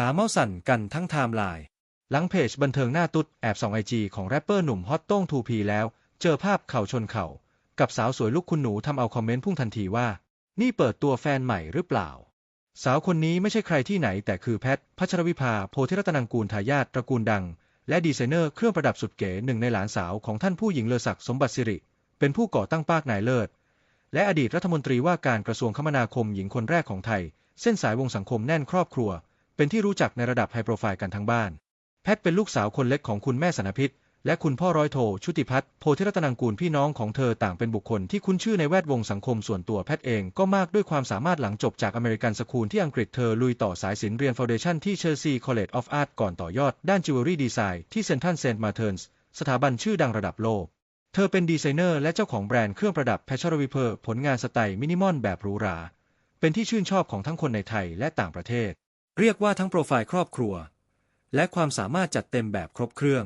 ขาเมาสั่นกันทั้งไทม์ไลน์หลังเพจบันเทิงหน้าตุ๊ดแอบส่องไอจีของแรปเปอร์หนุ่มฮอตโต้งทูพีแล้ว เจอภาพเข่าชนเข่า กับสาวสวยลูกคุณหนูทำเอาคอมเมนต์พุ่งทันทีว่า นี่เปิดตัวแฟนใหม่หรือเปล่า สาวคนนี้ไม่ใช่ใครที่ไหน แต่คือแพทพัชรวิภาโพธิรัตนังกูลทายาทตระกูลดัง และดีไซเนอร์เครื่องประดับสุดเก๋หนึ่งในหลานสาวของท่านผู้หญิงเลอศักดิ์สมบัติสิริ เป็นผู้ก่อตั้งปากนายเลิศ และอดีตรัฐมนตรีว่าการกระทรวงคมนาคมหญิงคนแรกของไทย เส้นสายวงสังคมแน่นครอบครัว เป็นที่รู้จักในระดับไฮโปรไฟล์กันทั้งบ้าน แพทเป็นลูกสาวคนเล็กของคุณแม่สนพิษ และคุณพ่อร้อยโท ชุติพัฒน์โพธิรัตนังกูลพี่น้องของเธอต่างเป็นบุคคลที่คุ้นชื่อในแวดวงสังคมส่วนตัวแพทเองก็มากด้วยความสามารถหลังจบจากอเมริกันสคูลที่อังกฤษเธอลุยต่อสายศิลป์เรียนฟาวเดชั่นที่เชอร์ซีคอลเลจออฟอาร์ตก่อนต่อยอดด้านจิวเวลรี่ดีไซน์ที่เซนทรัลเซนต์มาเทิร์นส์สถาบันชื่อดังระดับโลก เธอเป็นดีไซเนอร์และเจ้าของแบรนด์เครื่องประดับแพชชรวิเพอร์ผลงานสไตล์มินิมอลแบบหรูหรา เป็นที่ชื่นชอบของทั้งคนในไทยและต่างประเทศ เรียกว่าทั้งโปรไฟล์ครอบครัว และความสามารถจัดเต็มแบบครบเครื่อง